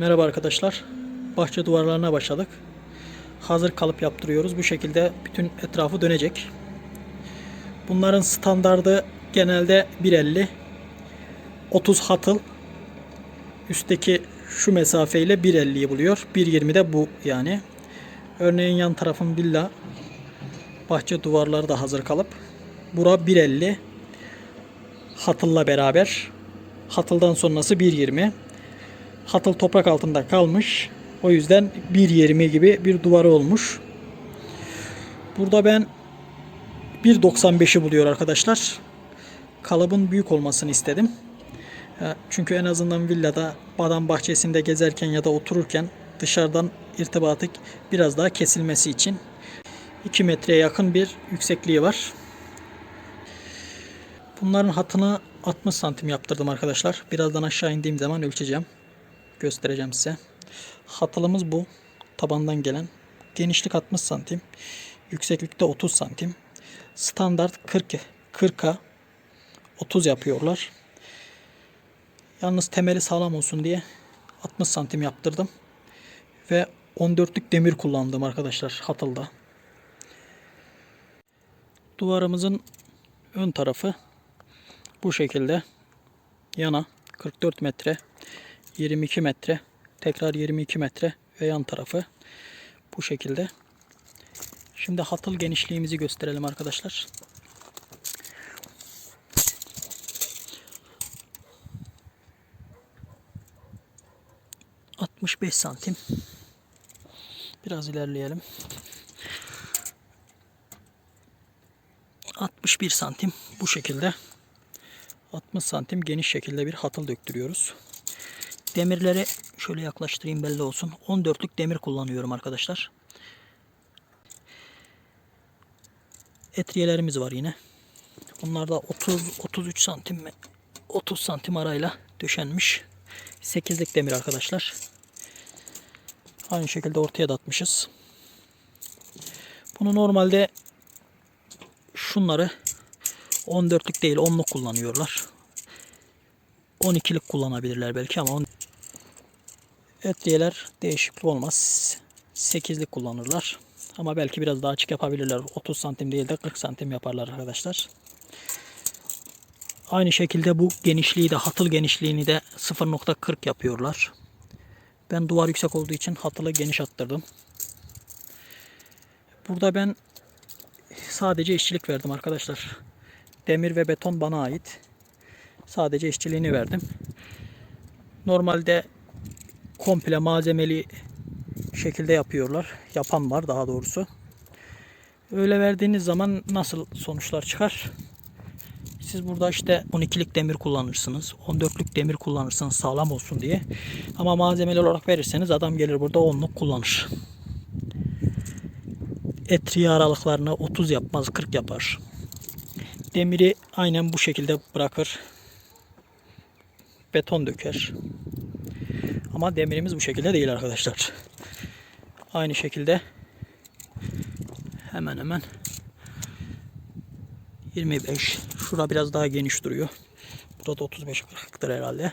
Merhaba arkadaşlar. Bahçe duvarlarına başladık. Hazır kalıp yaptırıyoruz. Bu şekilde bütün etrafı dönecek. Bunların standardı genelde 1.50 30 hatıl üstteki şu mesafeyle 1.50'yi buluyor. 1.20 de bu yani. Örneğin yan tarafın villa bahçe duvarları da hazır kalıp. Bura 1.50 hatılla beraber. Hatıldan sonrası 1.20. Hatıl toprak altında kalmış. O yüzden 1.20 gibi bir duvarı olmuş. Burada ben 1.95'i buluyor arkadaşlar. Kalıbın büyük olmasını istedim. Ya, Çünkü en azından villada badam bahçesinde gezerken ya da otururken dışarıdan irtibatı biraz daha kesilmesi için 2 metreye yakın bir yüksekliği var. Bunların hatını 60 santim yaptırdım arkadaşlar. Birazdan aşağı indiğim zaman ölçeceğim. Göstereceğim size. Hatılımız bu. Tabandan gelen. Genişlik 60 santim. Yükseklikte 30 santim. Standart 40 40'a 30 yapıyorlar. Yalnız temeli sağlam olsun diye 60 santim yaptırdım. Ve 14'lük demir kullandım arkadaşlar hatılda. Duvarımızın ön tarafı bu şekilde yana 44 metre 22 metre tekrar 22 metre ve yan tarafı bu şekilde. Şimdi hatıl genişliğimizi gösterelim arkadaşlar. ...65 santim. Biraz ilerleyelim. 61 santim bu şekilde 60 santim geniş şekilde bir hatıl döktürüyoruz. Demirleri şöyle yaklaştırayım belli olsun. 14'lük demir kullanıyorum arkadaşlar. Etriyelerimiz var yine. Bunlar da 30 33 santim mi? 30 santim arayla döşenmiş. 8'lik demir arkadaşlar. Aynı şekilde ortaya da atmışız. Bunu normalde şunları 14'lük değil 10'luk kullanıyorlar. 12'lik kullanabilirler belki ama on... Etliyeler değişiklik olmaz. 8'lik kullanırlar. Ama belki biraz daha açık yapabilirler. 30 santim değil de 40 santim yaparlar arkadaşlar. Aynı şekilde bu genişliği de hatıl genişliğini de 0.40 yapıyorlar. Ben duvar yüksek olduğu için hatılı geniş attırdım. Burada ben sadece işçilik verdim arkadaşlar. Demir ve beton bana ait. Sadece işçiliğini verdim. Normalde komple malzemeli şekilde yapıyorlar. Yapan var daha doğrusu. Öyle verdiğiniz zaman nasıl sonuçlar çıkar? Siz burada işte 12'lik demir kullanırsınız. 14'lük demir kullanırsınız sağlam olsun diye. Ama malzemeli olarak verirseniz adam gelir burada 10'luk kullanır. Etriye aralıklarını 30 yapmaz 40 yapar. Demiri aynen bu şekilde bırakır. Beton döker. Ama demirimiz bu şekilde değil arkadaşlar. Aynı şekilde hemen hemen 25. Şura biraz daha geniş duruyor. Burada da 35 40'tır herhalde.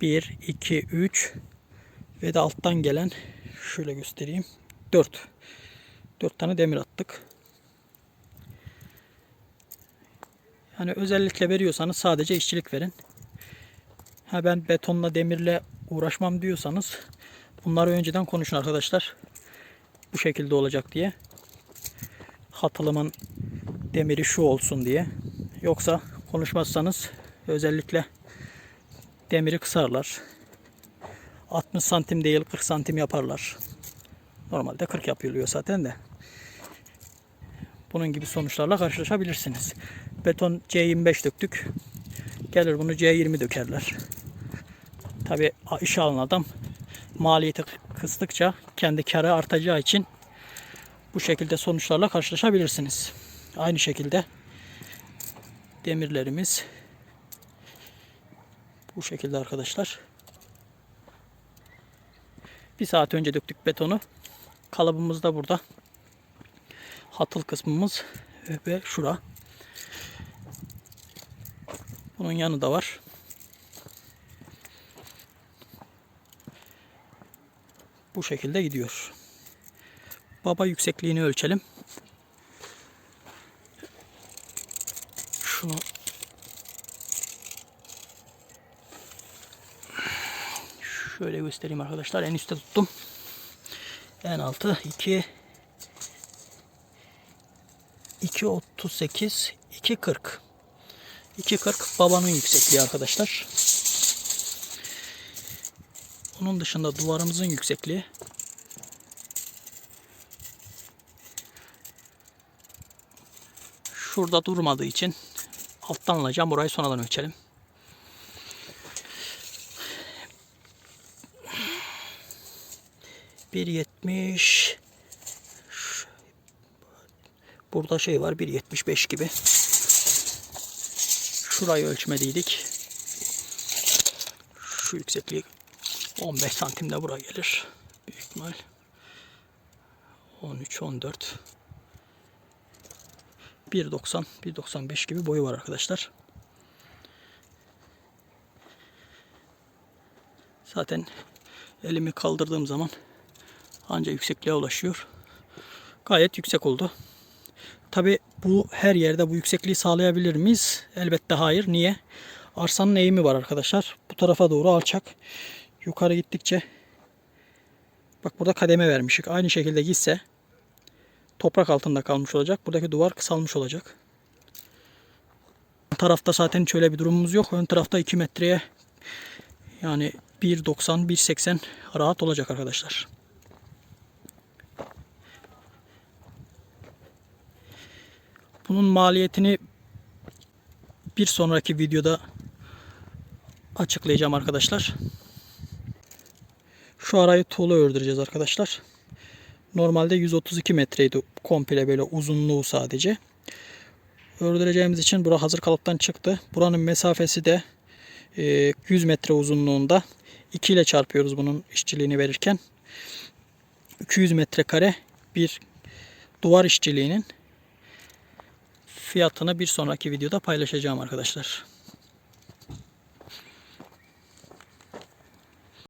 1, 2, 3 ve de alttan gelen şöyle göstereyim. 4. 4 tane demir attık. Yani özellikle veriyorsanız sadece işçilik verin. Ha ben betonla demirle uğraşmam diyorsanız bunları önceden konuşun arkadaşlar. Bu şekilde olacak diye. Hatılımın demiri şu olsun diye. Yoksa konuşmazsanız özellikle demiri kısarlar. 60 santim değil 40 santim yaparlar. Normalde 40 yapılıyor zaten de. Bunun gibi sonuçlarla karşılaşabilirsiniz. Beton C25 döktük. Gelir bunu C20 dökerler. Tabi işe alan adam maliyeti kıstıkça kendi karı artacağı için bu şekilde sonuçlarla karşılaşabilirsiniz. Aynı şekilde demirlerimiz bu şekilde arkadaşlar. Bir saat önce döktük betonu. Kalıbımız da burada. Hatıl kısmımız ve şura. Bunun yanı da var. Bu şekilde gidiyor. Baba yüksekliğini ölçelim. Şunu şöyle göstereyim arkadaşlar. En üstte tuttum. En altı 2 2.38 2.40 2.40 babanın yüksekliği arkadaşlar. Onun dışında duvarımızın yüksekliği şurada durmadığı için alttan alacağım. Burayı sonradan ölçelim. Bir yetmiş Burada şey var 1.75 gibi. Şurayı ölçmediydik. Şu yüksekliği 15 santimde buraya gelir. Büyük ihtimal. 13, 14. 1.90, 1.95 gibi boyu var arkadaşlar. Zaten elimi kaldırdığım zaman anca yüksekliğe ulaşıyor. Gayet yüksek oldu. Tabi bu her yerde bu yüksekliği sağlayabilir miyiz? Elbette hayır. Niye? Arsanın eğimi var arkadaşlar. Bu tarafa doğru alçak. Yukarı gittikçe bak burada kademe vermişik. Aynı şekilde gitse toprak altında kalmış olacak. Buradaki duvar kısalmış olacak. Ön tarafta zaten şöyle bir durumumuz yok. Ön tarafta 2 metreye yani 1.90 1.80 rahat olacak arkadaşlar. Bunun maliyetini bir sonraki videoda açıklayacağım arkadaşlar. Şu arayı tuğla ördüreceğiz arkadaşlar. Normalde 132 metreydi komple böyle uzunluğu sadece. Ördüreceğimiz için bura hazır kalıptan çıktı. Buranın mesafesi de 100 metre uzunluğunda. 2 ile çarpıyoruz bunun işçiliğini verirken. 200 metrekare bir duvar işçiliğinin fiyatını bir sonraki videoda paylaşacağım arkadaşlar.